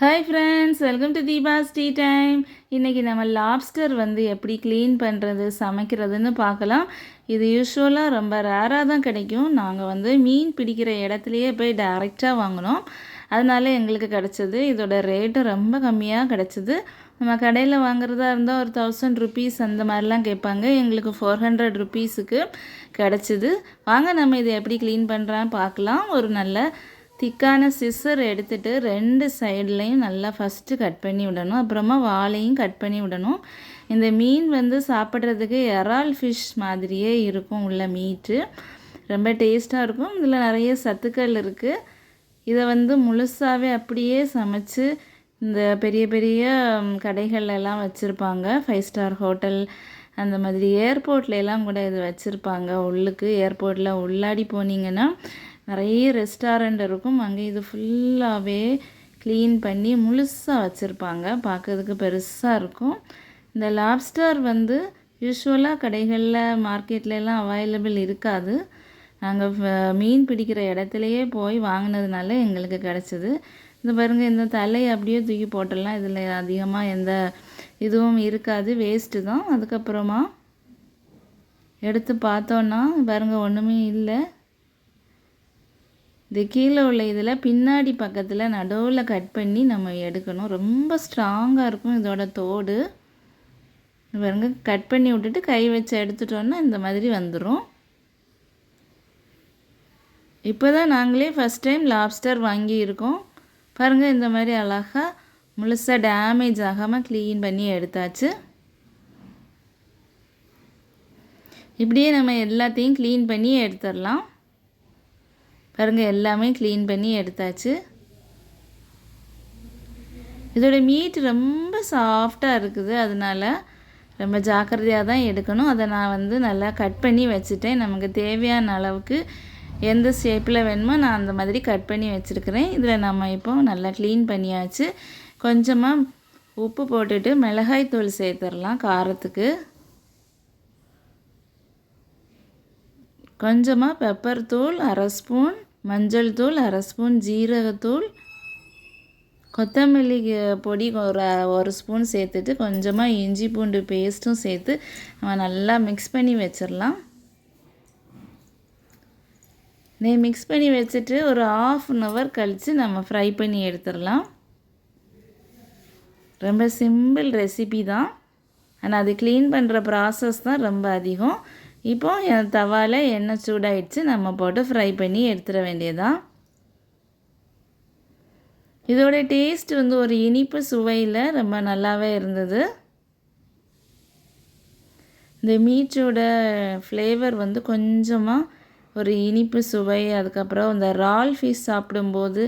Hi friends welcome to Deepa's tea time இன்றைக்கி நம்ம lobster வந்து எப்படி க்ளீன் பண்ணுறது சமைக்கிறதுன்னு பார்க்கலாம். இது யூஸ்வலாக ரொம்ப ரேராக தான் கிடைக்கும். நாங்கள் வந்து மீன் பிடிக்கிற இடத்துலையே போய் டைரெக்டாக வாங்கினோம். அதனால எங்களுக்கு கிடச்சிது. இதோட ரேட்டு ரொம்ப கம்மியாக கிடச்சிது. நம்ம கடையில் வாங்குறதா இருந்தால் ஒரு தௌசண்ட் ருபீஸ் அந்த மாதிரிலாம் கேட்பாங்க. எங்களுக்கு ஃபோர் ஹண்ட்ரட் ருபீஸுக்கு கிடச்சிது. வாங்க நம்ம இதை எப்படி க்ளீன் பண்ணுறான்னு பார்க்கலாம். ஒரு நல்ல திக்கான சிசர் எடுத்துகிட்டு ரெண்டு சைட்லேயும் நல்லா ஃபஸ்ட்டு கட் பண்ணி விடணும். அப்புறமா வாழையும் கட் பண்ணி விடணும். இந்த மீன் வந்து சாப்பிட்றதுக்கு எறால் ஃபிஷ் மாதிரியே இருக்கும் உள்ள மீட்டு ரொம்ப டேஸ்ட்டாக இருக்கும். இதில் நிறைய சத்துக்கள் இருக்குது இதை வந்து முழுசாகவே அப்படியே சமைச்சு இந்த பெரிய பெரிய கடைகள்லாம் வச்சுருப்பாங்க. ஃபைவ் ஸ்டார் ஹோட்டல் அந்த மாதிரி. ஏர்போர்ட்லலாம் கூட இது வச்சுருப்பாங்க. உள்ளுக்கு ஏர்போர்ட்டில் உள்ளாடி போனீங்கன்னா நிறைய ரெஸ்டாரண்ட் இருக்கும். அங்கே இது ஃபுல்லாகவே க்ளீன் பண்ணி முழுசாக வச்சுருப்பாங்க. பார்க்கறதுக்கு பெருசாக இருக்கும். இந்த லாப்ஸ்டர் வந்து யூஸ்வலாக கடைகளில் மார்க்கெட்லலாம் அவைலபிள் இருக்காது. நாங்கள் மீன் பிடிக்கிற இடத்துலையே போய் வாங்கினதுனால எங்களுக்கு கிடச்சிது. இந்த பாருங்கள் இந்த தலையை அப்படியே தூக்கி போட்டலாம் இதில் அதிகமாக எந்த இதுவும் இருக்காது. வேஸ்ட்டு தான். அதுக்கப்புறமா எடுத்து பார்த்தோன்னா பாருங்கள் ஒன்றுமே இல்லை. இது கீழே உள்ள இதில் பின்னாடி பக்கத்தில் நடுவில் கட் பண்ணி நம்ம எடுக்கணும். ரொம்ப ஸ்ட்ராங்காக இருக்கும் இதோட தோடு. பாருங்க கட் பண்ணி விட்டுட்டு கை வச்சு எடுத்துட்டோன்னா இந்த மாதிரி வந்துடும் இப்போ தான் நாங்களே ஃபஸ்ட் டைம் லாப்ஸ்டர் வாங்கியிருக்கோம். பாருங்கள் இந்த மாதிரி அழகாக முழுசாக டேமேஜ் ஆகாமல் க்ளீன் பண்ணி எடுத்தாச்சு. இப்படியே நம்ம எல்லாத்தையும் க்ளீன் பண்ணி எடுத்துடலாம். பாருங்கள் எல்லாமே க்ளீன் பண்ணி எடுத்தாச்சு. இதோட மீட் ரொம்ப சாஃப்டாக இருக்குது. அதனால் ரொம்ப ஜாக்கிரதையாக தான் எடுக்கணும். அதை நான் வந்து நல்லா கட் பண்ணி வச்சுட்டேன். நமக்கு தேவையான அளவுக்கு எந்த ஷேப்பில் வேணுமோ நான் அந்த மாதிரி கட் பண்ணி வச்சுருக்கிறேன். இதில் நம்ம இப்போ நல்லா க்ளீன் பண்ணியாச்சு. கொஞ்சமாக உப்பு போட்டுட்டு மிளகாய் தூள் சேர்த்துடலாம் காரத்துக்கு. கொஞ்சமாக பெப்பர் தூள் அரை ஸ்பூன் மஞ்சள் தூள் அரை ஸ்பூன் ஜீரகத்தூள் கொத்தமல்லி பொடி ஒரு ஒரு ஸ்பூன் சேர்த்துட்டு கொஞ்சமாக இஞ்சி பூண்டு பேஸ்ட்டும் சேர்த்து நம்ம நல்லா மிக்ஸ் பண்ணி வச்சிடலாம் நே மிக்ஸ் பண்ணி வச்சுட்டு ஒரு ஆஃப் அன் ஹவர் கழித்து நம்ம ஃப்ரை பண்ணி எடுத்துடலாம் ரொம்ப சிம்பிள் ரெசிபி தான். ஆனால் அது க்ளீன் பண்ணுற ப்ராசஸ் தான் ரொம்ப அதிகம். இப்போ தவாவில் எண்ணெய் சூடாயிடுச்சு. நம்ம போட்டு ஃப்ரை பண்ணி எடுத்துட வேண்டியதான் இதோட டேஸ்ட் வந்து ஒரு இனிப்பு சுவையில் ரொம்ப நல்லாவே இருந்தது. இந்த மீட்டோட ஃப்ளேவர் வந்து கொஞ்சமாக ஒரு இனிப்பு சுவை அதுக்கப்புறம் இந்த ரால் ஃபிஷ் சாப்பிடும்போது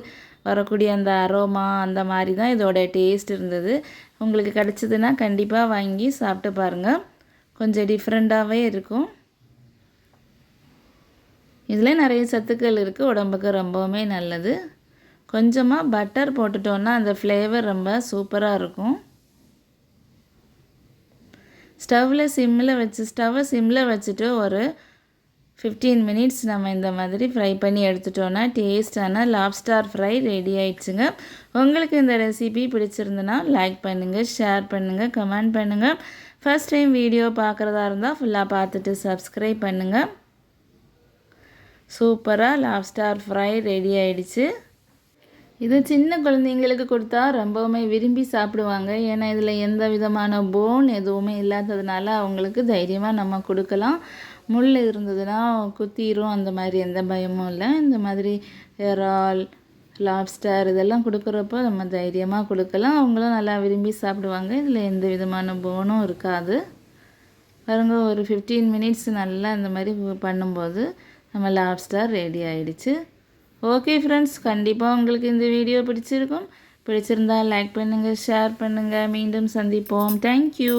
வரக்கூடிய அந்த அரோமா அந்த மாதிரி தான் இதோட டேஸ்ட் இருந்தது. உங்களுக்கு கிடச்சிதுன்னா கண்டிப்பாக வாங்கி சாப்பிட்டு பாருங்கள் கொஞ்சம் டிஃப்ரெண்ட்டாகவே இருக்கும். இதில் நிறைய சத்துக்கள் இருக்குது உடம்புக்கு ரொம்பவுமே நல்லது. கொஞ்சமாக பட்டர் போட்டுட்டோன்னா அந்த ஃப்ளேவர் ரொம்ப சூப்பராக இருக்கும். ஸ்டவ்வில் சிம்மில் வச்சு ஸ்டவ்வை சிம்மில் வச்சுட்டு ஒரு ஃபிஃப்டீன் மினிட்ஸ் நம்ம இந்த மாதிரி ஃப்ரை பண்ணி எடுத்துட்டோன்னா டேஸ்டான லாப்ஸ்டார் ஃப்ரை ரெடி ஆயிடுச்சுங்க. உங்களுக்கு இந்த ரெசிபி பிடிச்சிருந்துன்னா லைக் பண்ணுங்கள் ஷேர் பண்ணுங்கள் கமெண்ட் பண்ணுங்கள் ஃபஸ்ட் டைம் வீடியோ பார்க்குறதா இருந்தால் ஃபுல்லாக பார்த்துட்டு சப்ஸ்கிரைப் பண்ணுங்கள் சூப்பராக லாப்ஸ்டார் ஃப்ரை ரெடி ஆயிடுச்சு. இது சின்ன குழந்தைங்களுக்கு கொடுத்தா ரொம்பவுமே விரும்பி சாப்பிடுவாங்க. ஏன்னா இதில் எந்த விதமான போன் எதுவுமே இல்லாததுனால அவங்களுக்கு தைரியமாக நம்ம கொடுக்கலாம். முள் இருந்ததுன்னா குத்திரும் அந்த மாதிரி எந்த பயமும் இல்லை. இந்த மாதிரி இறால் லாப்ஸ்டர் இதெல்லாம் கொடுக்குறப்போ நம்ம தைரியமாக கொடுக்கலாம். அவங்களும் நல்லா விரும்பி சாப்பிடுவாங்க. இதில் எந்த விதமான போனும் இருக்காது. பாருங்கள் ஒரு ஃபிஃப்டீன் மினிட்ஸ் நல்லா இந்த மாதிரி பண்ணும்போது நம்ம லாப்ஸ்டார் ரெடி ஆகிடுச்சு ஓகே ஃப்ரெண்ட்ஸ் கண்டிப்பாக உங்களுக்கு இந்த வீடியோ பிடிச்சிருக்கும். பிடிச்சிருந்தால் லைக் பண்ணுங்கள் ஷேர் பண்ணுங்கள் மீண்டும் சந்திப்போம். தேங்க்யூ